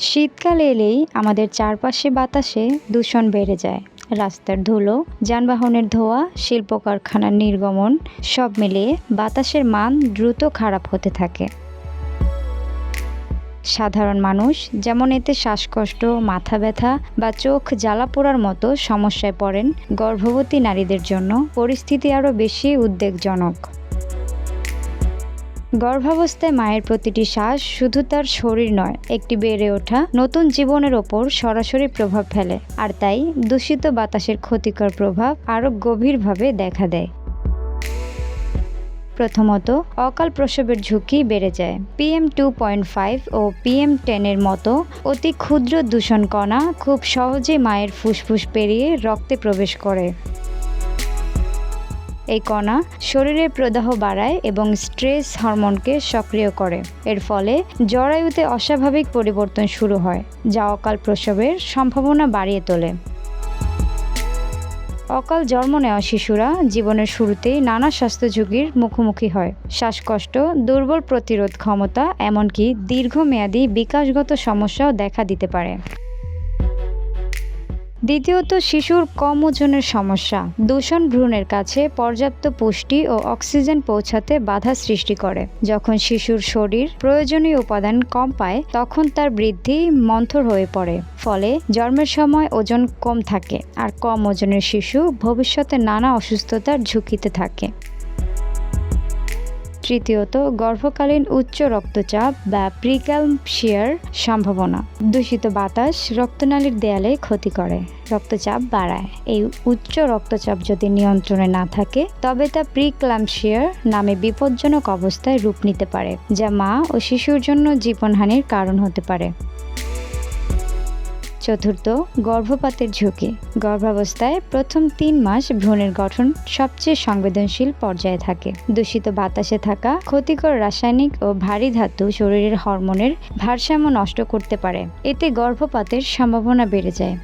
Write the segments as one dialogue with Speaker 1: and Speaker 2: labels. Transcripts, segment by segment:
Speaker 1: শীতকাল এলেই আমাদের চারপাশে বাতাসে দূষণ বেড়ে যায়। রাস্তার ধুলো, যানবাহনের ধোঁয়া শিল্প কারখানার নির্গমন, সব মিলিয়ে বাতাসের মান দ্রুত খারাপ হতে থাকে। সাধারণ মানুষ যেমন এতে শ্বাসকষ্ট, মাথা ব্যথা বা চোখ জ্বালা পোড়ার মতো সমস্যায় পড়েন, গর্ভবতী নারীদের জন্য পরিস্থিতি আরও বেশি উদ্বেগজনক। গর্ভাবস্থায় মায়ের প্রতিটি শ্বাস শুধু তার শরীর নয়, একটি বেড়ে ওঠা নতুন জীবনের ওপর সরাসরি প্রভাব ফেলে। আর তাই দূষিত বাতাসের ক্ষতিকর প্রভাব আরও গভীরভাবে দেখা দেয়। প্রথমত, অকাল প্রসবের ঝুঁকি বেড়ে যায়। পিএম টু পয়েন্ট ফাইভ ও পিএম টেনের মতো অতি ক্ষুদ্র দূষণ কণা খুব সহজে মায়ের ফুসফুস পেরিয়ে রক্তে প্রবেশ করে। এই কণা শরীরের প্রদাহ বাড়ায় এবং স্ট্রেস হরমোনকে সক্রিয় করে। এর ফলে জরায়ুতে অস্বাভাবিক পরিবর্তন শুরু হয়, যা অকাল প্রসবের সম্ভাবনা বাড়িয়ে তোলে। অকাল জন্ম নেওয়া শিশুরা জীবনের শুরুতেই নানা স্বাস্থ্য ঝুঁকির মুখোমুখি হয়। শ্বাসকষ্ট, দুর্বল প্রতিরোধ ক্ষমতা, এমনকি দীর্ঘমেয়াদী বিকাশগত সমস্যাও দেখা দিতে পারে। দ্বিতীয়ত, শিশুর কম ওজনের সমস্যা। দূষণ ভ্রূণের কাছে পর্যাপ্ত পুষ্টি ও অক্সিজেন পৌঁছাতে বাধা সৃষ্টি করে। যখন শিশুর শরীর প্রয়োজনীয় উপাদান কম পায়, তখন তার বৃদ্ধি মন্থর হয়ে পড়ে। ফলে জন্মের সময় ওজন কম থাকে, আর কম ওজনের শিশু ভবিষ্যতে নানা অসুস্থতার ঝুঁকিতে থাকে। তৃতীয়ত, গর্ভকালীন উচ্চ রক্তচাপ বা প্রিক্যালমশিয়ার সম্ভাবনা। দূষিত বাতাস রক্তনালীর দেয়ালে ক্ষতি করে, রক্তচাপ বাড়ায়। এই উচ্চ রক্তচাপ যদি নিয়ন্ত্রণে না থাকে, তবে তা প্রিক্লামশিয়ার নামে বিপজ্জনক অবস্থায় রূপ নিতে পারে, যা মা ও শিশুর জন্য জীবনহানির কারণ হতে পারে। চতুর্থ গর্ভপাতের ঝুঁকি। গর্ভাবস্থায় প্রথম তিন মাস ভ্রূণের গঠন সবচেয়ে সংবেদনশীল পর্যায়ে থাকে। দূষিত বাতাসে থাকা ক্ষতিকর রাসায়নিক ও ভারী ধাতু শরীরের হরমোনের ভারসাম্য নষ্ট করতে পারে। এতে গর্ভপাতের সম্ভাবনা বেড়ে যায়।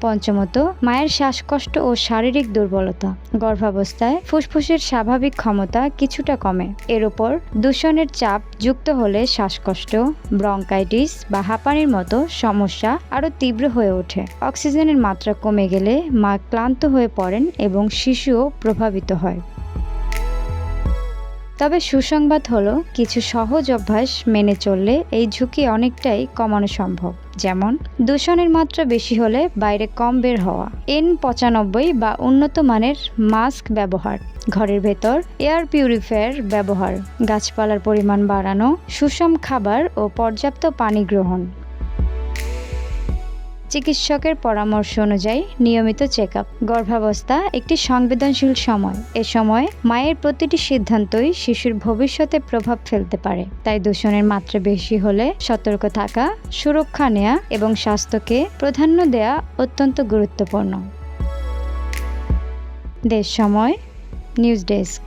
Speaker 1: পঞ্চমত, মায়ের শ্বাসকষ্ট ও শারীরিক দুর্বলতা। গর্ভাবস্থায় ফুসফুসের স্বাভাবিক ক্ষমতা কিছুটা কমে। এর ওপর দূষণের চাপ যুক্ত হলে শ্বাসকষ্ট, ব্রঙ্কাইটিস বা হাঁপানির মতো সমস্যা আরও তীব্র হয়ে ওঠে। অক্সিজেনের মাত্রা কমে গেলে মা ক্লান্ত হয়ে পড়েন এবং শিশুও প্রভাবিত হয়। তবে সুসংবাদ হলো, কিছু সহজ অভ্যাস মেনে চললে এই ঝুঁকি অনেকটাই কমানো সম্ভব। যেমন, দূষণের মাত্রা বেশি হলে বাইরে কম বের হওয়া। এন পঁচানব্বই বা উন্নত মানের মাস্ক ব্যবহার। ঘরের ভেতর এয়ার পিউরিফায়ার ব্যবহার। গাছপালার পরিমাণ বাড়ানো, সুষম খাবার ও পর্যাপ্ত পানি গ্রহণ। চিকিৎসকের পরামর্শ অনুযায়ী নিয়মিত চেক আপ গর্ভাবস্থা একটি সংবেদনশীল সময়। এ সময় মায়ের প্রতিটি সিদ্ধান্তই শিশুর ভবিষ্যতে প্রভাব ফেলতে পারে। তাই দূষণের মাত্রা বেশি হলে সতর্ক থাকা, সুরক্ষা নেওয়া এবং স্বাস্থ্যকে প্রাধান্য দেওয়া অত্যন্ত গুরুত্বপূর্ণ। দেশ সময়, নিউজ ডেস্ক।